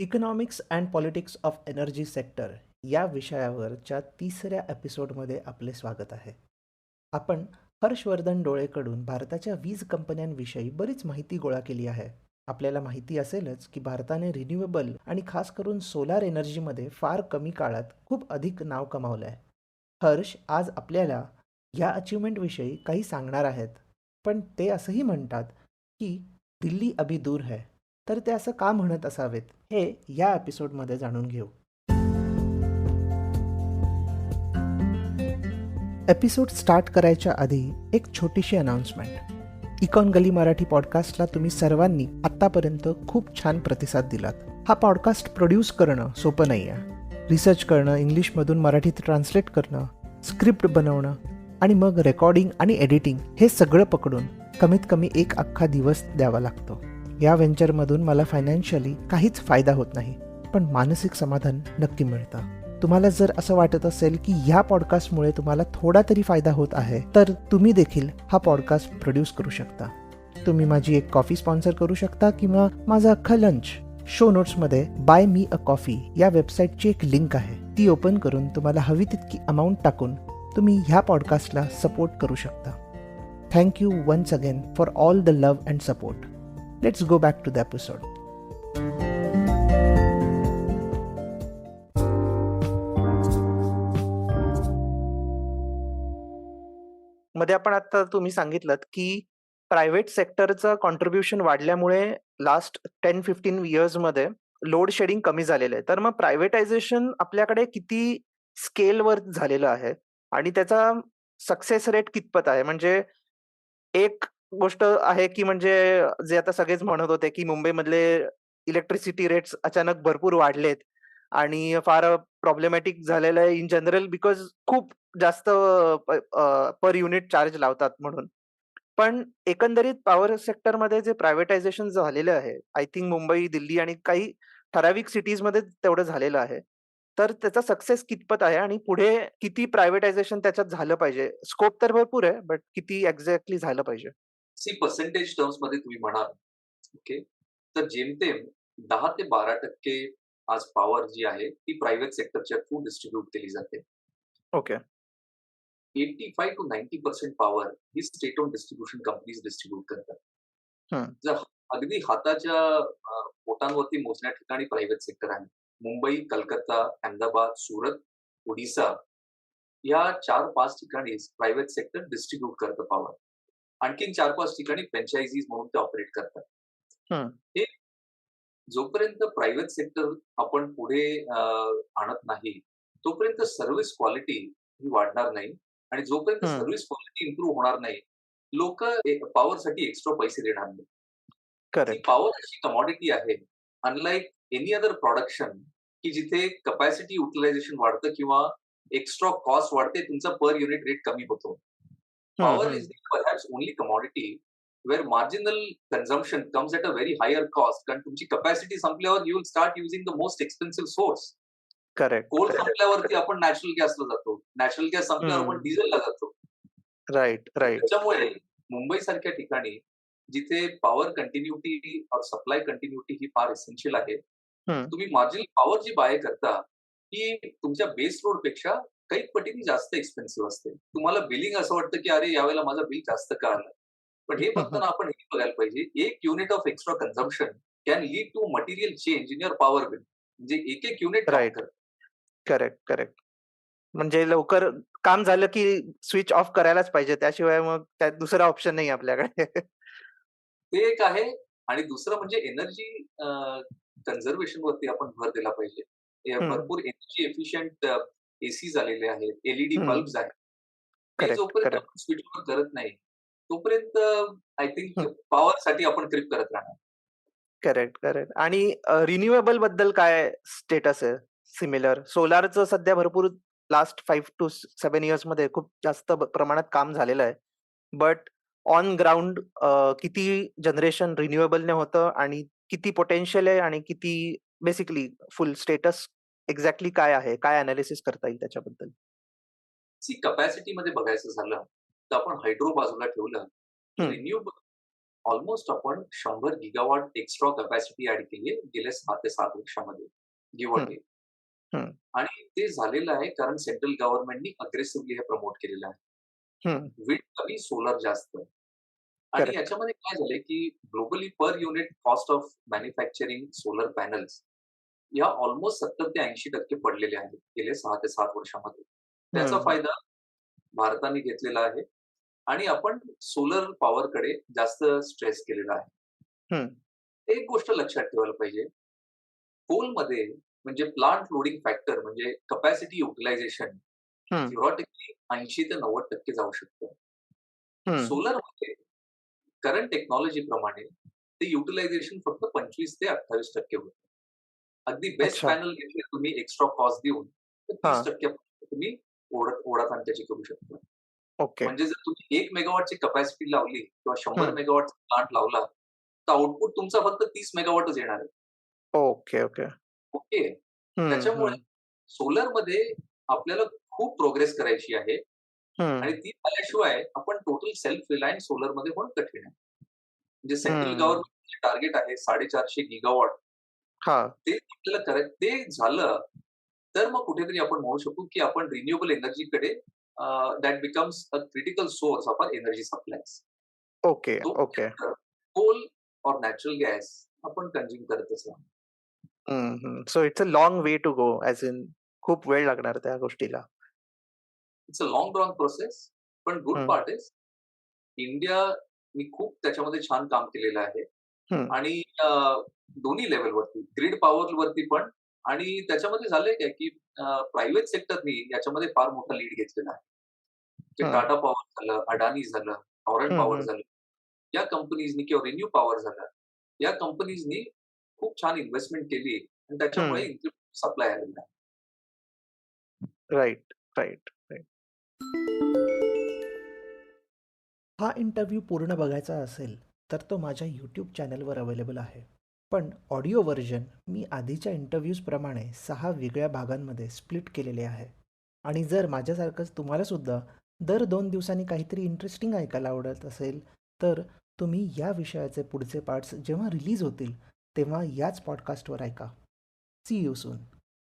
Economics and politics of energy sector या विषयावरच्या तिसऱ्या एपिसोडमध्ये आपले स्वागत आहे. आपण हर्षवर्धन डोळेकडून भारताच्या वीज कंपन्यांविषयी बरीच माहिती गोळा केली आहे. आपल्याला माहिती असेलच की भारताने रिन्युएबल आणि खास करून सोलार एनर्जीमध्ये फार कमी काळात खूप अधिक नाव कमावलं आहे हर्ष आज आपल्याला या अचिव्हमेंटविषयी काही सांगणार आहेत. पण ते असंही म्हणतात की दिल्ली अभी दूर है. तर ते असं का म्हणत असावेत हे या एपिसोडमध्ये जाणून घेऊ. एपिसोड स्टार्ट करायच्या आधी एक छोटीशी अनाउन्समेंट इकॉन गली मराठी पॉडकास्टला तुम्ही सर्वांनी आत्तापर्यंत खूप छान प्रतिसाद दिलात. हा पॉडकास्ट प्रोड्यूस करणं सोपं नाही आहे रिसर्च करणं इंग्लिशमधून मराठीत ट्रान्सलेट करणं स्क्रिप्ट बनवणं आणि मग रेकॉर्डिंग आणि एडिटिंग हे सगळं पकडून कमीत कमी एक अख्खा दिवस द्यावा लागतो. या व्हेंचरमधून मला फायनान्शियली काहीच फायदा होत नाही. पण मानसिक समाधान नक्की मिळतं. तुम्हाला जर असं वाटत असेल की ह्या पॉडकास्टमुळे तुम्हाला थोडा तरी फायदा होत आहे तर तुम्ही देखील हा पॉडकास्ट प्रोड्यूस करू शकता. तुम्ही माझी एक कॉफी स्पॉन्सर करू शकता किंवा माझा अख्खा लंच शो नोट्समध्ये बाय मी अ कॉफी या वेबसाईटची एक लिंक आहे. ती ओपन करून तुम्हाला हवी तितकी अमाऊंट टाकून तुम्ही ह्या पॉडकास्टला सपोर्ट करू शकता. Thank you once again for all the love and support Let's go back to the episode. मध्ये आपण आता तुम्ही सांगितलं की प्रायव्हेट सेक्टरचं कॉन्ट्रीब्युशन वाढल्यामुळे लास्ट टेन फिफ्टीन इयर्समध्ये लोड शेडिंग कमी झालेलं आहे. तर मग प्रायव्हेटायझेशन आपल्याकडे किती स्केलवर झालेलं आहे? आणि त्याचा सक्सेस रेट कितपत आहे? म्हणजे एक गोष्ट आहे की म्हणजे जे आता सगळेच म्हणत होते की मुंबईमधले इलेक्ट्रिसिटी रेट्स अचानक भरपूर वाढलेत आणि फार प्रॉब्लेमॅटिक झालेलं आहे इन जनरल बिकॉज खूप जास्त पर युनिट चार्ज लावतात म्हणून. पण एकंदरीत पॉवर सेक्टरमध्ये जे प्रायव्हेटायझेशन झालेलं आहे आय थिंक मुंबई दिल्ली आणि काही ठराविक सिटीजमध्ये तेवढं झालेलं आहे. तर त्याचा सक्सेस कितपत आहे आणि पुढे किती प्रायव्हेटायझेशन त्याच्यात झालं पाहिजे? स्कोप तर भरपूर आहे बट किती एक्झॅक्टली झालं पाहिजे? सी पर्सेंटेज टर्म्समध्ये तुम्ही म्हणाल. ओके तर जेमतेम दहा ते बारा टक्के आज पॉवर जी आहे ती प्रायव्हेट सेक्टरच्या थ्रू डिस्ट्रीब्यूट केली जाते. Okay eighty five to ninety percent power he state on distribution companies distribute करतात. जर अगदी हाताच्या अं, बोटांवरती मोजण्या ठिकाणी प्रायव्हेट सेक्टर आहे. मुंबई कलकत्ता अहमदाबाद सुरत ओडिसा या चार पाच ठिकाणी प्रायव्हेट सेक्टर डिस्ट्रीब्यूट करतं पॉवर आणखीन चार पाच ठिकाणी फ्रँचायझीज म्हणून ते ऑपरेट करतात. हे जोपर्यंत प्रायव्हेट सेक्टर आपण पुढे आणत नाही तोपर्यंत सर्व्हिस क्वालिटी ही वाढणार नाही आणि जोपर्यंत. सर्व्हिस क्वालिटी इम्प्रूव्ह होणार नाही लोक पॉवरसाठी एक्स्ट्रा पैसे देणार नाही पॉवर अशी कमॉडिटी आहे अनलाईक एनी अदर प्रोडक्शन की जिथे कपॅसिटी युटिलायझेशन वाढतं किंवा एक्स्ट्रा कॉस्ट वाढते तुमचा पर युनिट रेट कमी होतो power is perhaps only commodity where marginal consumption comes at a very higher cost कारण तुमची कपॅसिटी संपल्यावर you will start using the most expensive source correct coal संपल्यावरती आपण नॅचरल गॅसला जातो नॅचरल गॅस संपल्यावर. आपण डिझेलला जातो राईट राईट त्याच्यामुळे मुंबई सारख्या ठिकाणी जिथे पॉवर कंटिन्युटी और सप्लाय कंटिन्युटी ही फार एसेन्शियल आहे. तुम्ही मार्जिनल पॉवर जी बाय करता ही तुमच्या बेस लोडपेक्षा काही पटीने जास्त एक्सपेन्सिव्ह असते. तुम्हाला बिलिंग असं वाटतं की अरे यावेळेला माझं बिल जास्त का आलं? पण हे बघताना आपण हे बघायला पाहिजे एक unit of extra consumption can lead to material change in your power bill म्हणजे एक एक युनिट Right. करेक्ट करेक्ट म्हणजे लवकर काम झालं की स्विच ऑफ करायलाच पाहिजे. त्याशिवाय मग त्यात दुसरा ऑप्शन नाही आपल्याकडे. ते एक आहे. आणि दुसरं म्हणजे एनर्जी कन्झर्वेशन वरती आपण भर दिला पाहिजे. भरपूर एनर्जी एफिशियंट एसी झालेले आहेत एलईडी. बल्ब्स आहेत ते जोपर्यंत. आपण स्विच ऑन करत नाही तोपर्यंत आय थिंक. पॉवर साठी आपण क्रिप करत राहणार करेक्ट करेक्ट आणि रिन्युएबलबद्दल काय स्टेटस आहे सिमिलर सोलारचं सध्या भरपूर लास्ट फाईव्ह टू सेव्हन इयर्समध्ये खूप जास्त प्रमाणात काम झालेलं आहे बट ऑन ग्राउंड किती जनरेशन रिन्युएबलने होतं आणि किती पोटेन्शियल आहे आणि किती बेसिकली फुल स्टेटस एक्झॅक्टली काय आहे काय अनालिसिस करता येईल त्याच्याबद्दल सी कपॅसिटी मध्ये बघायचं झालं तर आपण हायड्रो बाजूला ठेवलं. रिन्युएबल ऑलमोस्ट आपण शंभर गिगावॉट एक्स्ट्रा कॅपॅसिटी ऍड केली आहे गेल्या सहा ते सात वर्षामध्ये हम्म. आणि ते झालेलं आहे कारण सेंट्रल गव्हर्नमेंटनी अग्रेसिव्हली हे प्रमोट केलेलं आहे. विंड कमी सोलर जास्त आणि. याच्यामध्ये काय झालंय की globally per unit cost of manufacturing solar panels या ऑलमोस्ट सत्तर ते ऐंशी टक्के पडलेले आहेत गेले सहा ते सात वर्षामध्ये त्याचा. फायदा भारताने घेतलेला आहे आणि आपण सोलर पॉवरकडे जास्त स्ट्रेस केलेला आहे. एक गोष्ट लक्षात ठेवायला पाहिजे कोलमध्ये म्हणजे प्लांट लोडिंग फॅक्टर म्हणजे कपॅसिटी युटिलायझेशन. थिओरॉटिकली ऐंशी ते नव्वद टक्के जाऊ शकतं हम्म. सोलरमध्ये करंट टेक्नॉलॉजी प्रमाणे ते युटिलायझेशन फक्त पंचवीस ते अठ्ठावीस टक्के होतं अगदी बेस्ट. पॅनल घेतले तुम्ही एक्स्ट्रा कॉस्ट देऊन तर. तीस टक्के तुम्ही ओढत त्याची करू शकता ओके म्हणजे जर तुम्ही एक मेगावॉटची कपॅसिटी लावली किंवा शंभर हम्म. मेगावॉटचा प्लांट लावला तर आउटपुट तुमचा फक्त तीस मेगावॉटच येणार आहे ओके ओके ओके. त्याच्यामुळे सोलरमध्ये आपल्याला खूप प्रोग्रेस करायची आहे. आणि ती झाल्याशिवाय आपण टोटल सेल्फ रिलायन्स सोलरमध्ये होणं कठीण आहे म्हणजे सेंट्रल. गव्हर्नमेंट टार्गेट आहे साडेचारशे गिगावॉट हा. ते आपल्याला करायचं ते झालं तर मग कुठेतरी आपण म्हणू शकू की आपण renewable एनर्जीकडे that becomes a critical source of our energy supplies okay okay. Coal और नॅचरल गॅस आपण कन्झ्युम करतच राहू. So it's a long way to go as in खूप वेळ लागणार त्या गोष्टीला. It's a long drawn process पण गुड. पार्ट इज इंडिया मी खूप त्याच्यामध्ये छान काम केलेलं आहे. आणि दोन्ही लेवलवरती ग्रीड पॉवर वरती पण. आणि त्याच्यामध्ये झालंय काय की प्रायव्हेट सेक्टरनी याच्यामध्ये फार मोठा लीड घेतलेला आहे. टाटा पॉवर झालं अडानी झालं ऑरेंज पॉवर. झालं या कंपनीजनी किंवा रिन्यू पॉवर झालं या कंपनीजनी खूप छान इन्व्हेस्टमेंट केली आणि त्याच्यामुळे सप्लाय आलेला आहे. Right right. हा इंटरव्ह्यू पूर्ण बघायचा असेल तर तो माझ्या यूट्यूब चॅनलवर अवेलेबल आहे. पण ऑडिओ व्हर्जन मी आधीच्या इंटरव्ह्यूजप्रमाणे सहा वेगळ्या भागांमध्ये स्प्लिट केलेले आहे. आणि जर माझ्यासारखंच तुम्हालासुद्धा दर दोन दिवसांनी काहीतरी इंटरेस्टिंग ऐकायला आवडत असेल तर तुम्ही या विषयाचे पुढचे पार्ट्स जेव्हा रिलीज होतील तेव्हा याच पॉडकास्टवर ऐका. C you soon